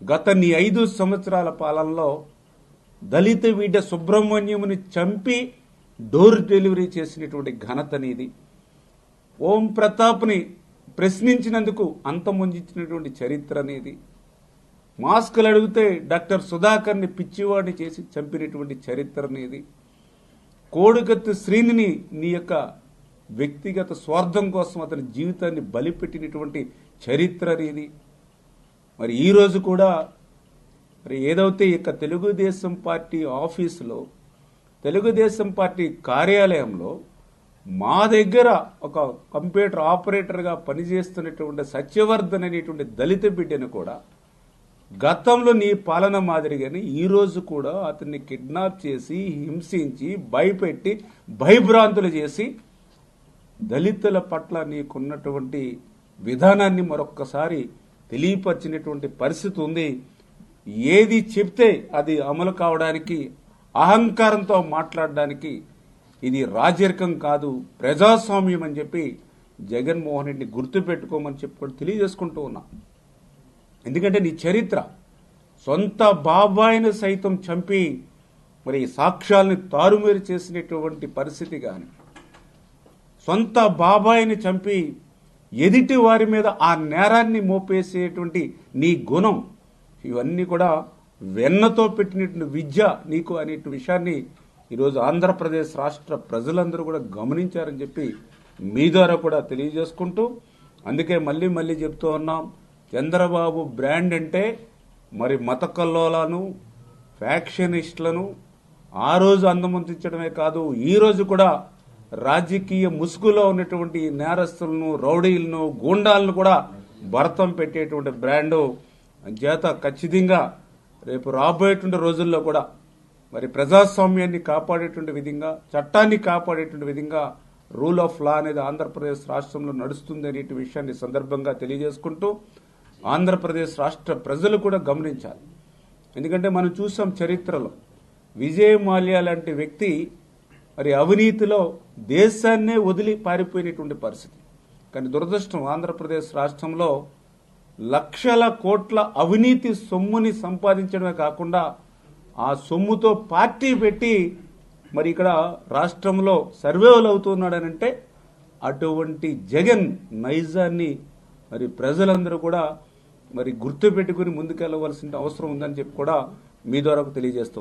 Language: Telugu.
గత నీ ఐదు సంవత్సరాల పాలనలో దళిత బిడ్డ సుబ్రహ్మణ్యముని చంపి డోర్ డెలివరీ చేసినటువంటి ఘనత నీది. ఓం ప్రతాప్ని ప్రశ్నించినందుకు అంతమొందించినటువంటి చరిత్ర అనేది మాస్కులు అడిగితే డాక్టర్ సుధాకర్ని పిచ్చివాడిని చేసి చంపినటువంటి చరిత్ర అనేది కోడిగత్తు శ్రీనిని నీ యొక్క వ్యక్తిగత స్వార్థం కోసం అతని జీవితాన్ని బలిపెట్టినటువంటి చరిత్ర అనేది మరి ఈరోజు కూడా మరి ఏదైతే ఇక తెలుగుదేశం పార్టీ ఆఫీసులో తెలుగుదేశం పార్టీ కార్యాలయంలో మా దగ్గర ఒక కంప్యూటర్ ఆపరేటర్గా పనిచేస్తున్నటువంటి సత్యవర్ధన్ అనేటువంటి దళిత బిడ్డను కూడా గతంలో నీ పాలన మాదిరిగానే ఈరోజు కూడా అతన్ని కిడ్నాప్ చేసి హింసించి భయపెట్టి భయభ్రాంతులు చేసి దళితుల పట్ల నీకున్నటువంటి విధానాన్ని మరొక్కసారి తెలియపరిచినటువంటి పరిస్థితి ఉంది. ఏది చెప్తే అది అమలు కావడానికి అహంకారంతో మాట్లాడడానికి ఇది రాజరికం కాదు ప్రజాస్వామ్యం అని చెప్పి జగన్మోహన్ రెడ్డి గుర్తుపెట్టుకోమని చెప్పుకొని తెలియజేసుకుంటూ ఉన్నా. ఎందుకంటే నీ చరిత్ర సొంత బాబాయిని సైతం చంపి మరి సాక్ష్యాల్ని తారుమేరు చేసినటువంటి పరిస్థితి కానీ సొంత బాబాయిని చంపి ఎదుటి వారి మీద ఆ నేరాన్ని మోపేసేటువంటి నీ గుణం ఇవన్నీ కూడా వెన్నతో పెట్టినటువంటి విద్య నీకు అనే విషయాన్ని ఈరోజు ఆంధ్రప్రదేశ్ రాష్ట్ర ప్రజలందరూ కూడా గమనించారని చెప్పి మీ ద్వారా కూడా తెలియజేసుకుంటూ అందుకే మళ్ళీ మళ్ళీ చెప్తూ ఉన్నాం చంద్రబాబు బ్రాండ్ అంటే మరి మత కల్లోలను ఫ్యాక్షనిస్టులను ఆ రోజు అందమంతించడమే కాదు ఈరోజు కూడా రాజకీయ ముసుగులో ఉన్నటువంటి నేరస్తులను రౌడీలను గూండాలను కూడా భరతం పెట్టేటువంటి బ్రాండు చేత ఖచ్చితంగా రేపు రాబోయేటువంటి రోజుల్లో కూడా మరి ప్రజాస్వామ్యాన్ని కాపాడేటువంటి విధంగా చట్టాన్ని కాపాడేటువంటి విధంగా రూల్ ఆఫ్ లా అనేది ఆంధ్రప్రదేశ్ రాష్ట్రంలో నడుస్తుంది అనే విషయాన్ని సందర్భంగా తెలియజేసుకుంటూ ఆంధ్రప్రదేశ్ రాష్ట్ర ప్రజలు కూడా గమనించాలి. ఎందుకంటే మనం చూసాం చరిత్రలో విజయ్ మాల్యా లాంటి వ్యక్తి మరి అవినీతిలో దేశాన్నే వదిలి పారిపోయినటువంటి పరిస్థితి. కానీ దురదృష్టం ఆంధ్రప్రదేశ్ రాష్ట్రంలో లక్షల కోట్ల అవినీతి సొమ్ముని సంపాదించడమే కాకుండా ఆ సొమ్ముతో పార్టీ పెట్టి మరి ఇక్కడ రాష్ట్రంలో సర్వేలు అవుతున్నాడనంటే అటువంటి జగన్ నైజాన్ని మరి ప్రజలందరూ కూడా మరి గుర్తుపెట్టుకుని ముందుకెళ్ళవలసిన అవసరం ఉందని చెప్పి కూడా మీ ద్వారా తెలియజేస్తూ